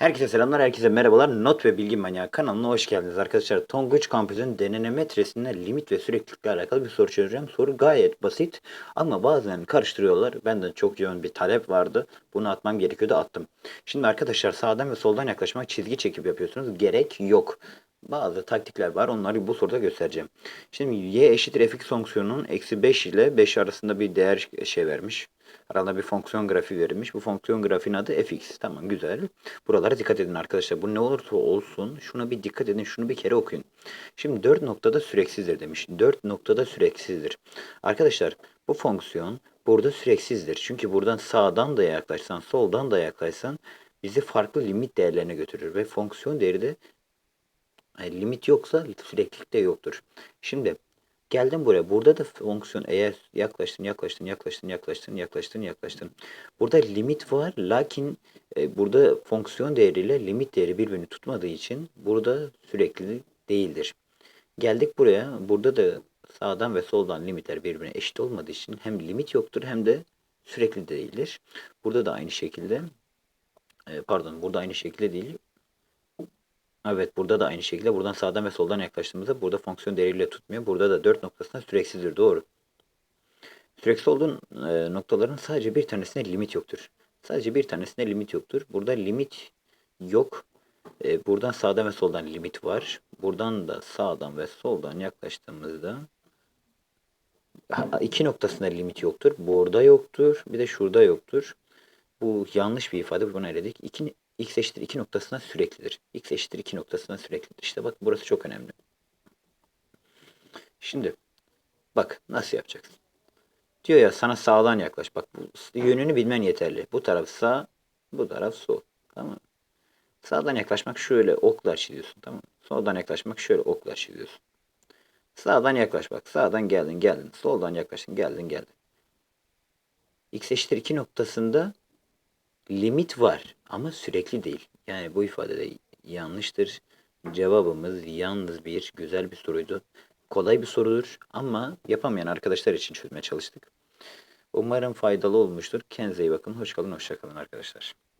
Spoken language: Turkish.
Herkese selamlar, herkese merhabalar. Not ve Bilgi Manyağı kanalına hoş geldiniz arkadaşlar. Tonguç Kampüs'ün denenemetresinde limit ve süreklilikle alakalı bir soru çözeceğim. Soru gayet basit ama bazen karıştırıyorlar. Benden çok yoğun bir talep vardı. Bunu atmam gerekiyordu, attım. Şimdi arkadaşlar sağdan ve soldan yaklaşmak çizgi çekip yapıyorsunuz. Gerek yok. Bazı taktikler var. Onları bu soruda göstereceğim. Şimdi y eşittir fx fonksiyonunun eksi 5 ile 5 arasında bir değer şey vermiş. Arada bir fonksiyon grafiği verilmiş. Bu fonksiyon grafiğin adı fx. Tamam güzel. Buralara dikkat edin arkadaşlar. Bu ne olursa olsun şuna bir dikkat edin. Şunu bir kere okuyun. Şimdi 4 noktada süreksizdir demiş. 4 noktada süreksizdir. Arkadaşlar bu fonksiyon burada süreksizdir. Çünkü buradan sağdan da yaklaşsan soldan da yaklaşsan bizi farklı limit değerlerine götürür. Ve fonksiyon değeri de yani limit yoksa süreklilik de yoktur. Şimdi geldim buraya. Burada da fonksiyon eğer yaklaştın, yaklaştın, yaklaştın, yaklaştın, yaklaştın, yaklaştın. Burada limit var. Lakin e, burada fonksiyon değeriyle limit değeri birbirini tutmadığı için burada sürekli değildir. Geldik buraya. Burada da sağdan ve soldan limitler birbirine eşit olmadığı için hem limit yoktur hem de sürekli değildir. Burada da aynı şekilde e, pardon burada aynı şekilde değil. Evet burada da aynı şekilde buradan sağdan ve soldan yaklaştığımızda burada fonksiyon değeriyle tutmuyor. Burada da 4 noktasında süreksizdir. Doğru. Süreksiz olduğun e, noktaların sadece bir tanesine limit yoktur. Sadece bir tanesine limit yoktur. Burada limit yok. E, buradan sağdan ve soldan limit var. Buradan da sağdan ve soldan yaklaştığımızda iki noktasında limit yoktur. Burada yoktur. Bir de şurada yoktur. Bu yanlış bir ifade. Bunu eledik. İki, x eşittir 2 noktasına süreklidir. x eşittir 2 noktasına süreklidir. İşte bak burası çok önemli. Şimdi bak nasıl yapacaksın? Diyor ya sana sağdan yaklaş. Bak bu yönünü bilmen yeterli. Bu taraf sağ, bu taraf sol. Tamam mı? Sağdan yaklaşmak şöyle oklar çiziyorsun. Tamam mı? Soldan yaklaşmak şöyle oklar çiziyorsun. Sağdan yaklaş bak. Sağdan geldin geldin. Soldan yaklaştın geldin geldin. x eşittir 2 noktasında limit var ama sürekli değil. Yani bu ifade de yanlıştır. Cevabımız yalnız bir güzel bir soruydu. Kolay bir sorudur ama yapamayan arkadaşlar için çözmeye çalıştık. Umarım faydalı olmuştur. Kendinize iyi bakın. Hoş kalın, hoşça kalın arkadaşlar.